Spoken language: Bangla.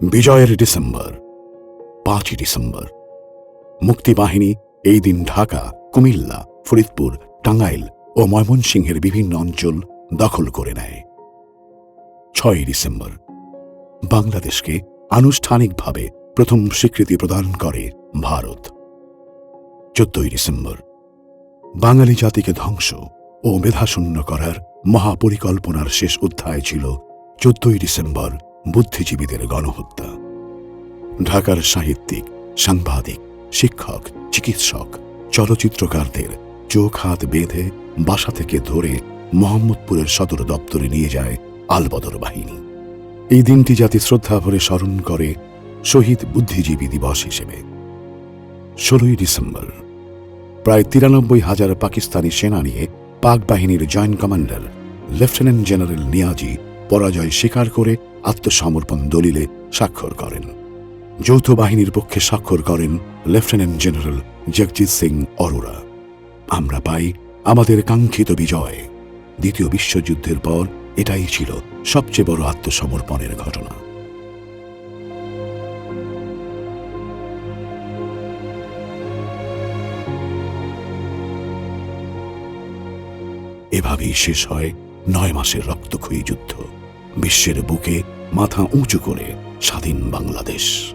বিজয়ের ডিসেম্বর, পাঁচই ডিসেম্বর। মুক্তিবাহিনী এই দিন ঢাকা, কুমিল্লা, ফরিদপুর, টাঙ্গাইল ও ময়মনসিংহের বিভিন্ন অঞ্চল দখল করে নেয়। ছয়ই ডিসেম্বর, বাংলাদেশকে আনুষ্ঠানিকভাবে প্রথম স্বীকৃতি প্রদান করে ভারত। চোদ্দই ডিসেম্বর, বাঙালি জাতিকে ধ্বংস ও মেধাশূন্য করার মহাপরিকল্পনার শেষ অধ্যায় ছিল চোদ্দই ডিসেম্বর বুদ্ধিজীবীদের গণহত্যা। ঢাকার সাহিত্যিক, সাংবাদিক, শিক্ষক, চিকিৎসক, চলচ্চিত্রকারদের চোখ হাত বেঁধে বাসা থেকে ধরে মোহাম্মদপুরের সদর দপ্তরে নিয়ে যায় আলবদর বাহিনী। এই দিনটি জাতি শ্রদ্ধা ভরে স্মরণ করে শহীদ বুদ্ধিজীবী দিবস হিসেবে। ষোলোই ডিসেম্বর, প্রায় তিরানব্বই হাজার পাকিস্তানি সেনা নিয়ে পাক বাহিনীর joint commander, lieutenant general Niazi পরাজয় স্বীকার করে আত্মসমর্পণ দলিলে স্বাক্ষর করেন। যৌথ বাহিনীর পক্ষে স্বাক্ষর করেন লেফটেন্যান্ট জেনারেল জগজিৎ সিং অরোরা। আমরা পাই আমাদের কাঙ্ক্ষিত বিজয়। দ্বিতীয় বিশ্বযুদ্ধের পর এটাই ছিল সবচেয়ে বড় আত্মসমর্পণের ঘটনা। এভাবেই শেষ হয় নয় মাসের রক্তক্ষয়ী যুদ্ধ। বিশ্বের বুকে মাথা উঁচু করে স্বাধীন বাংলাদেশ।